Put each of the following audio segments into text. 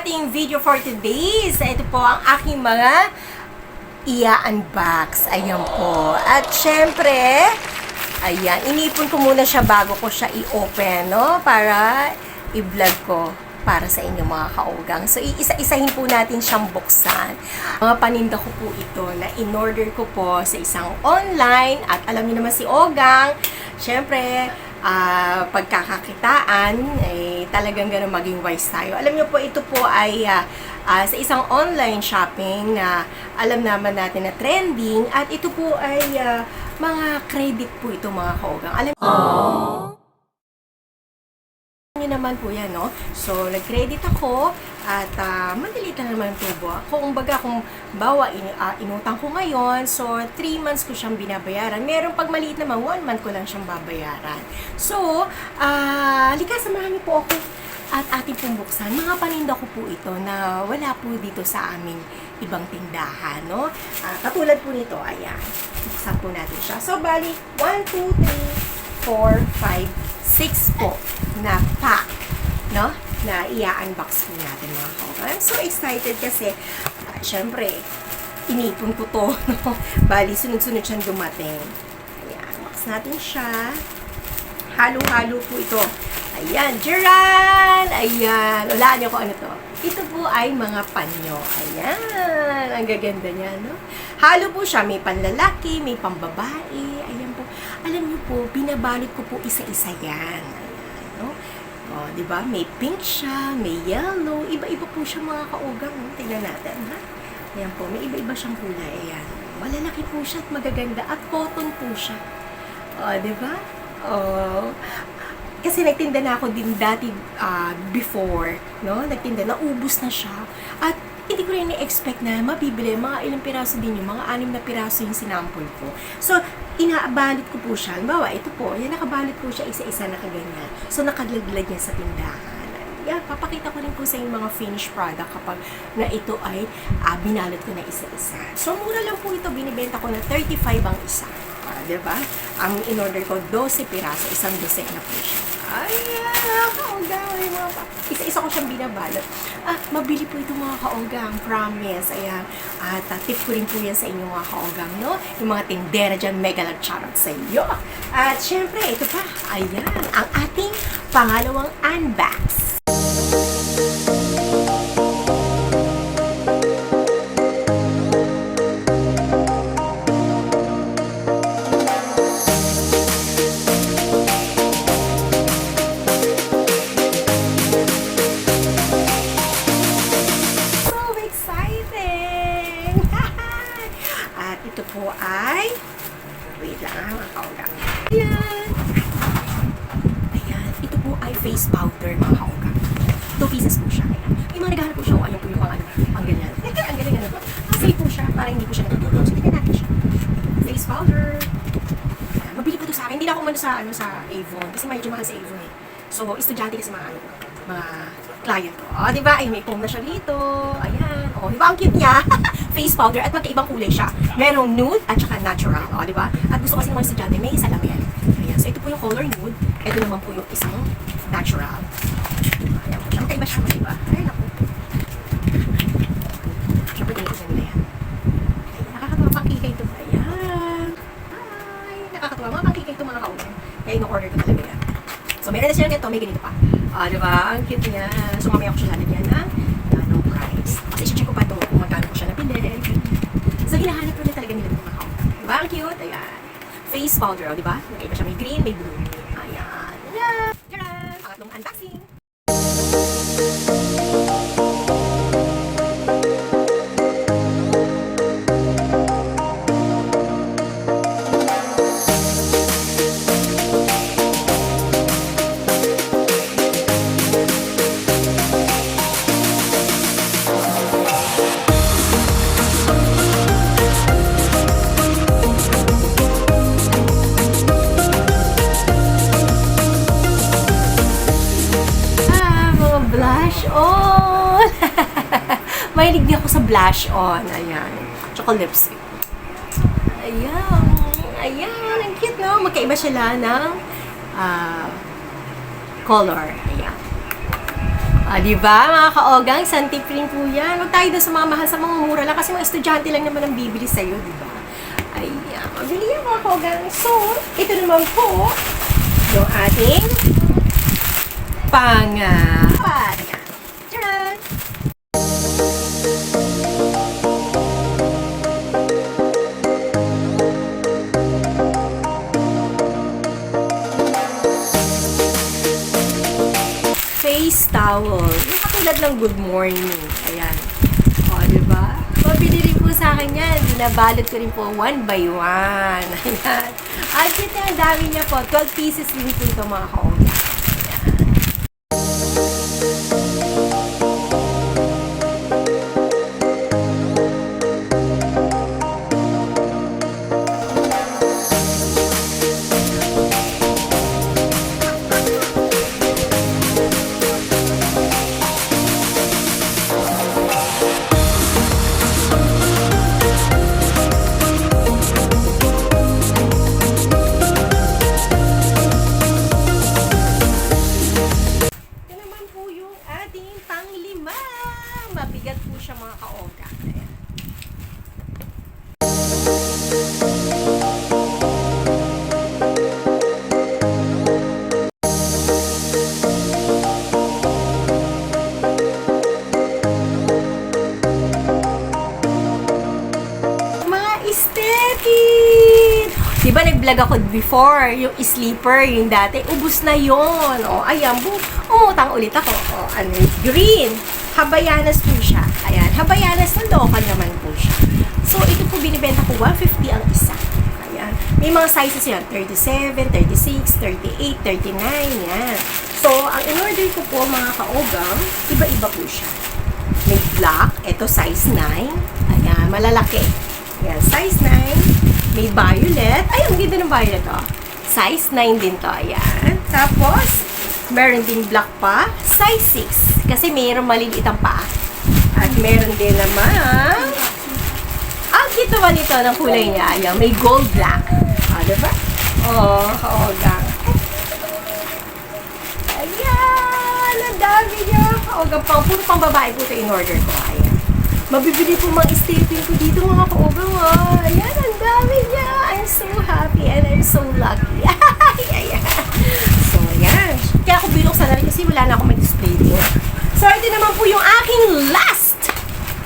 ating video for today. Ito po ang aking mga ia-unbox. Ayan po. At syempre, ayan, inipon ko muna siya bago ko siya i-open, no? Para i-vlog ko para sa inyo mga kaugang. So, iisa-isahin po natin siyang buksan. Mga paninda ko po ito na in-order ko po sa isang online at alam niyo naman si Ogang, syempre, ah, pagkakakitaan, eh, talagang ganun maging wise tayo. Alam niyo po, ito po ay ah, ah, sa isang online shopping na alam naman natin na trending at ito po ay ah, mga credit po ito mga kaugang. Alam niyo naman po yan, no? So, nag-credit ako at ah, madali naman tubo. Kung baga, kung bawa, in, ah, inutang ko ngayon, so 3 months ko siyang binabayaran. Meron pag maliit naman, 1 month ko lang siyang babayaran. So, ah, halika, samahan niyo po ako at ating pong buksan. Mga paninda ko po ito na wala po dito sa aming ibang tindahan, no? Ah, katulad po nito, ayan. Buksan po natin siya. So, bali, 1, 2, 3, 4, 5, 6 po na pack, no? Na i-unbox natin mga kaukan. I'm so excited kasi, ah, syempre, inipon ko to, no? Bali, sunod-sunod siyang dumating. Ayan, box natin siya. Halo-halo po ito. Ayan, Jiran! Ayan, walaan niyo kung ano to. Ito po ay mga panyo. Ayan, ang gaganda niya, no? Halo po siya, may panlalaki, may pambabae. Ayan po. Binabalot ko po isa-isa yan. No? O, di ba? May pink siya, may yellow. Iba-iba po siya mga kaugang. no? Tingnan natin, ha? Ayan po, may iba-iba siyang kulay. Ayan. Malalaki po siya at magaganda. At cotton po siya. O, di ba? Oh, kasi nagtinda na ako din dati ah, before, no? Nagtinda, naubos na siya. At hindi ko rin expect na mabibili. Mga ilang piraso din yung, mga anim na piraso yung sinampol ko. So, inaabalot ko po siya. Halimbawa, ito po, yan, nakabalot po siya isa-isa na kaganyan. So, nakalaglag niya sa tindahan. Yeah, papakita ko rin po sa yung mga finished product kapag na ito ay ah, binalot ko na isa-isa. So, mura lang po ito. Binibenta ko na 35 ang isa. Ah, di ba? Ang in-order ko, 12 piraso. Isang dosen na po siya. Ayan, kaogang. Ay, mga pa. Isa-isa ko siyang binabalot. Ah, mabili po ito mga kaogang. Promise. Ayan. At ah, tip ko rin po yan sa inyo mga kaogang, no? Yung mga tindera dyan, mega lang charot sa iyo. At syempre, ito pa. Ayan, ang ating pangalawang unbox. Ito po ay... Wait lang ha, mga kaugang. Ayan! Ayan, ito po ay face powder, mga kaugang. Two pieces po siya. Ayan. Yung mga naghahanap po siya, oh, ayun po yung pang ano, pang ganyan. ang galing ano. Safe po siya, para hindi po siya natutulog. So, tignan natin siya. Face powder. Ayan, mabili po to sa akin. Hindi na ako umano sa, ano, sa Avon. Kasi medyo mahal sa Avon eh. So, estudyante kasi mga ano, mga client ko. O, di ba? Ay, may foam na siya dito. Ayan. O, di ba? Ang cute niya. Face powder at magkaibang kulay siya. Merong nude at saka natural. O, di ba? At gusto kasi ng mga estudyante, may yan. Ayan. So, ito po yung color nude. Ito naman po yung isang natural. Ayan po siya. Magkaiba siya, di ba? Ay, naku. Siyempre, ganito sa nila yan. Nakakatawa pang kikay ito. Ayan. Ay, nakakatawa. Mga pang kikay ito mga kaulan. Kaya ino-order ko talaga yan. So, meron na siya ganito, may ganito pa. Ah, di ba? Ang cute niya. So, mamaya ko siya lalagyan ng anong price. Kasi check ko pa ito kung magkano ko siya napili. So, hinahanap ko na talaga nila ng mga count. Di ba? Ang cute. Ayan. Face powder, oh, di ba? Magkaiba siya. May green, may blue. Ayan. Ayan. Tcharan! Pangatlong unboxing. Mahilig din ako sa blush on. Ayan. Tsaka lipstick. Ayan. Ayan. Ang cute, no? Magkaiba sila ng ah, color. Ayan. Ah, di ba, mga kaogang, Santi rin po yan. Huwag tayo doon sa mga mahal sa mga mura lang kasi mga estudyante lang naman ang bibili sa'yo, di ba? Ay, ah, mabili yan mga kaogang. So, ito naman po, yung ating pangapat. Tcharan! Towel. Yung katulad ng good morning. Ayan. O, di ba? Mabili rin po sa akin yan. Binabalot ko rin po one by one. Ayan. At ito ang dami niya po. 12 pieces rin po ito mga kaoga. Ating panglima. Mabigat po siya mga kaoga. Di ba nag-vlog ako before, yung sleeper, yung dati, ubus na yon O, ayan, bu umutang ulit ako. O, ano yung green. Habayanas po siya. Ayan, Habayanas na local naman po siya. So, ito po binibenta ko, 150 ang isa. Ayan. May mga sizes yan, 37, 36, 38, 39, yan. So, ang in-order ko po, mga kaogang, iba-iba po siya. May black, ito size 9. Ayan, malalaki. Ayan, size 9. May violet. Ay, ang ganda ng violet, oh. Size 9 din to, ayan. Tapos, meron din black pa. Size 6. Kasi mayroong maliliit ang paa. At meron din naman, ang cute naman ito ng kulay niya. Ayan, may gold black. Ah, diba? Oh, oo, gang. Ayan! Ang dami niya! Kaoga pang, puro pang babae po ito in order ko. Ayan. Mabibili po mga stapling ko dito mga kaoga nga. Ayan, ang dami niya! I'm so happy and I'm so lucky. So, ayan. Kaya ako binuksan na rin kasi wala na akong mag-display din. So, ito naman po yung aking last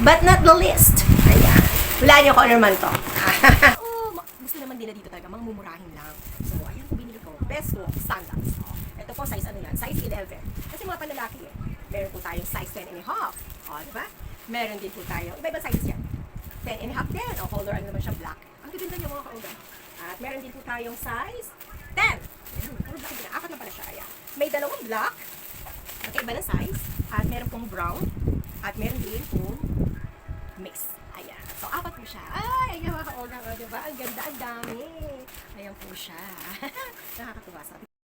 but not the least. Ayan. Wala niyo kung ano naman to. oh, gusto naman na dito talaga, mga mumurahin lang. So, ayan po binili ko. Best walk sandals. Ito po, size ano yan? Size 11. Kasi mga panlalaki eh. Meron po tayong size 10 and a half. O, di ba? Meron din po tayo. Iba-iba sizes yan. 10 and a half din. O, color ano naman siya, black. Ang gaganda niya mga kauga. At meron din po tayong size 10. Ayan, puro black din. Na pala siya. Ayan. May dalawang black. Magkaiba na size. At meron pong brown. At meron din pong mix. Ayan. So, apat po siya. Ay, ayan mga kauga. O, diba? Ang ganda, ang dami. Ayan po siya. Nakakatuwa. Sabi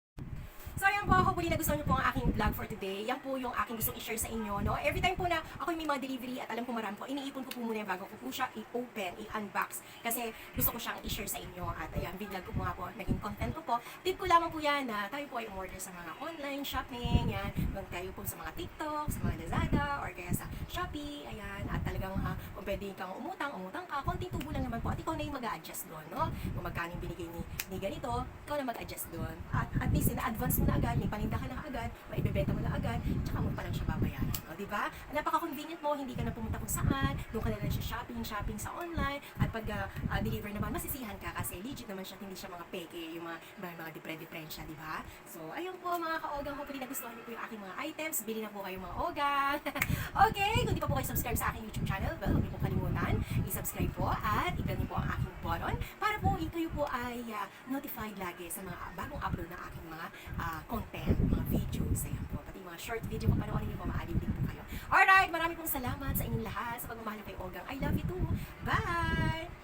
Ayan po, hopefully nagustuhan niyo po ang aking vlog for today. Yan po yung aking gustong i-share sa inyo, no? Every time po na ako may mga delivery at alam ko marami po, iniipon ko po muna yung bago ko po siya i-open, i-unbox. Kasi gusto ko siyang i-share sa inyo. At ayan, vlog ko po nga po, naging content ko po. Tip ko lamang po yan na tayo po ay umorder sa mga online shopping, yan. Huwag tayo po sa mga TikTok, sa mga Lazada, or kaya sa Shopee, ayan. At talagang uh, kung pwede kang umutang, umutang ka, konting tubo lang naman po. At ikaw na yung mag-a-adjust doon, no? Kung magkano binigay ni, ni ganito, ikaw na mag-adjust doon. At at least, na-advance mo na agad, may paninda ka na agad, maibebenta mo na agad, tsaka mo pa lang siya babayaran. O, di ba? Napaka-convenient mo, hindi ka na pumunta kung saan, doon ka na lang siya shopping, shopping sa online, at pag uh, deliver naman, masisihan ka kasi legit naman siya, hindi siya mga peke, yung mga, mga, mga depre-deprensya, di ba? So, ayun po mga ka-ogang, hopefully nagustuhan niyo po yung aking mga items, bili na po kayo mga ogang. okay, kung di pa po kayo subscribe sa aking YouTube channel, well, kalimutan, i-subscribe po at i-click niyo po ang aking button para po kayo po ay uh, notified lagi sa mga bagong upload na aking mga uh, content, mga videos, ayan po, pati mga short video kung panoorin niyo po, maalim din po kayo. Alright, marami pong salamat sa inyong lahat sa pagmamahal kay Ogang. I love you too. Bye!